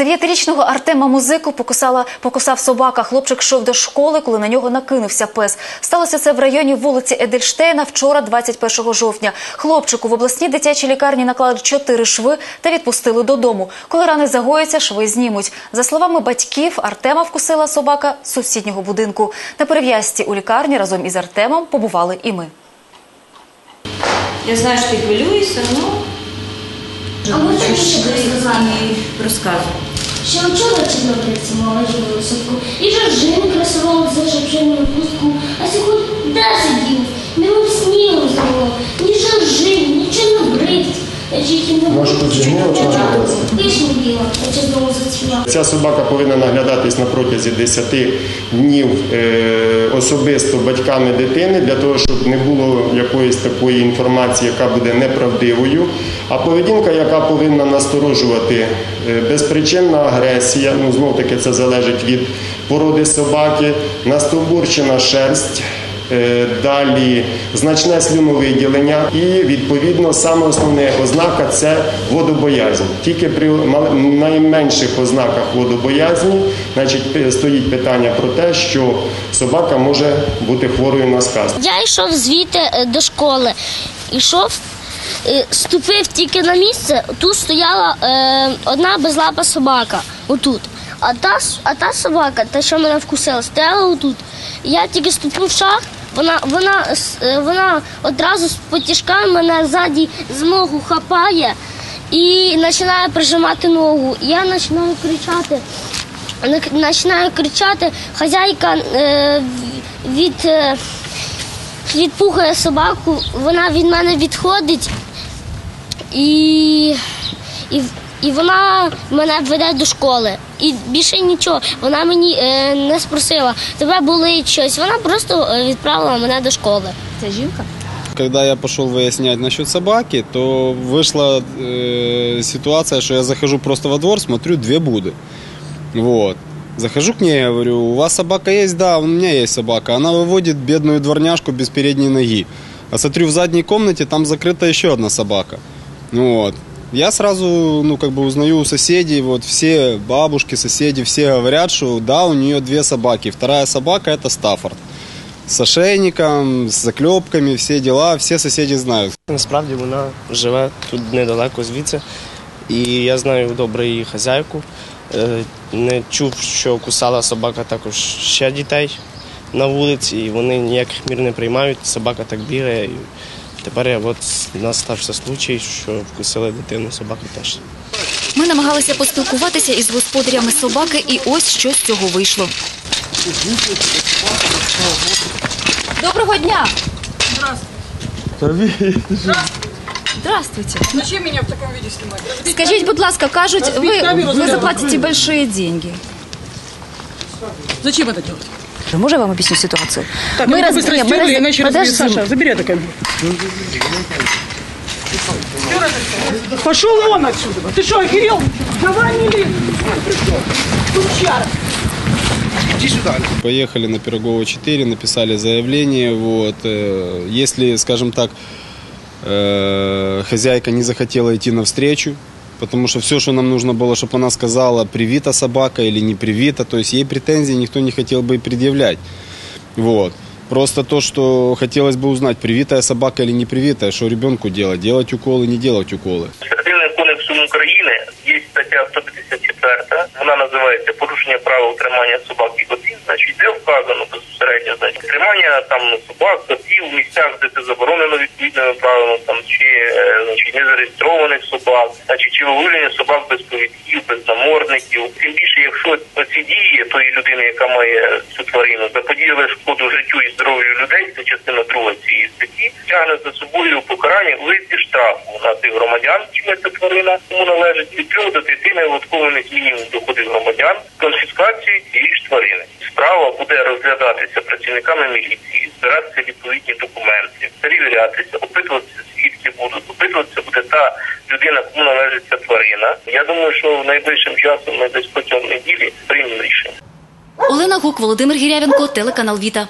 Дев'ятирічного Артема Музику покусала, покусав собака. Хлопчик йшов до школи, коли на нього накинувся пес. Сталося це в районі вулиці Едельштейна вчора, 21 жовтня. Хлопчику в обласній дитячій лікарні наклали чотири шви та відпустили додому. Коли рани загояться, шви знімуть. За словами батьків, Артема вкусила собака з сусіднього будинку. На перев'язці у лікарні разом із Артемом побували і ми. Я знаю, що ти хвилюєшся, ну А можна більше розказати? Ще вчора чорнобривці мала жили садку. І жаржину красував за шепченню пустку. А сьогодні де сидів? Немов снігу знову. Ні Жоржин, ні чорнобривць. Може, тут чорнобривці? Вишня біла, наче. Ця собака повинна наглядатись на протязі 10 днів е, особисто батьками дитини для того, щоб не було якоїсь такої інформації, яка буде неправдивою. А поведінка, яка повинна насторожувати е, безпричинна агресія, ну знов таки це залежить від породи собаки, настовбурчена шерсть. Е, Далі значне слюновиділення і відповідно саме основне ознака це водобоязнь. Тільки при найменших ознаках водобоязні, значить, стоїть питання про те, що собака може бути хворою на сказ. Я йшов звідти е, до школи. Ішов, е, ступив тільки на місце. Тут стояла е, одна безлапа собака. Отут. А та, а та собака, та, що мене вкусила, стояла отут. Я тільки ступив шаг, вона, вона, е, вона одразу з потяжками мене ззаді з ногу хапає і починає прижимати ногу. Я починаю кричати. Починаю кричати, хазяйка е, від. Е, відпугує собаку, вона від мене відходить і, і, і вона мене веде до школи. І більше нічого. Вона мені е, не спросила, тебе болить щось. Вона просто е, відправила мене до школи. Це жінка? Когда я пошел выяснять насчет собаки, то вышла э, ситуация, что я захожу просто во двор, смотрю две буды. Вот. Захожу к ней, говорю, у вас собака есть? Да, у меня есть собака. Она выводит бедную дворняжку без передней ноги. А смотрю, в задней комнате там закрыта еще одна собака. Вот. Я сразу, ну, как бы узнаю у соседей, вот все бабушки, соседи, все говорят, что да, у нее две собаки. Вторая собака это Стаффорд. С ошейником, с заклепками, все дела, все соседи знают. Насправді вона живе тут недалеко звідси, і я знаю добре її хазяйку. Е, Не чув, що кусала собака також ще дітей на вулиці, і вони ніяких мір не приймають. Собака так бігає. Тепер я, от у нас стався случай, що вкусили дитину, собака теж. Ми намагалися поспілкуватися із господарями собаки, і ось що з цього вийшло. Доброго дня! Здравствуйте. Зачем меня в таком виде снимать? Разбить Скажіть, будь ласка, кажуть, ви, камеру, ви зря. заплатите большие деньги. Зачем это делать? Можно я вам объясню ситуацию? Так, Мы мы раз- быстро стерли, раз- иначе подожди. Саша, забери эту камеру. Пошел он отсюда. Ты что, охерел? Давай не лезь. Пришел. Сучара. Поехали на Пирогова 4, написали заявление. Вот. э, Если, скажем так, э, хозяйка не захотела идти навстречу, потому что все, что нам нужно было, чтобы она сказала, привита собака или не привита, то есть ей претензий никто не хотел бы и предъявлять. Вот. Просто то, что хотелось бы узнать, привитая собака или не привитая, что ребенку делать, делать уколы, не делать уколы. Цивільним кодексом України є стаття 154, відповідними правилами, там чи е, значить, незареєстрованих собак, значить, чи виявлення собак без повідків, без намордників. Тим більше, якщо ці дії тої людини, яка має цю тварину, заподіяли шкоду життю і здоров'ю людей, це частина друга цієї статті, тягне за собою покарання у вигляді штрафу на тих громадян, чия ця тварина тому належить від 3 до 5 неоподаткованих мінімум доходів громадян, конфіскацію цієї ж тварини. Справа буде розглядатися працівниками міліції, збиратися відповідні документи, перевірятися, опитуватися свідки будуть, опитуватися буде та людина, кому належить ця тварина. Я думаю, що найближчим часом ми десь протягом неділі приймемо рішення. Олена Гук, Володимир Гірявенко, телеканал Віта.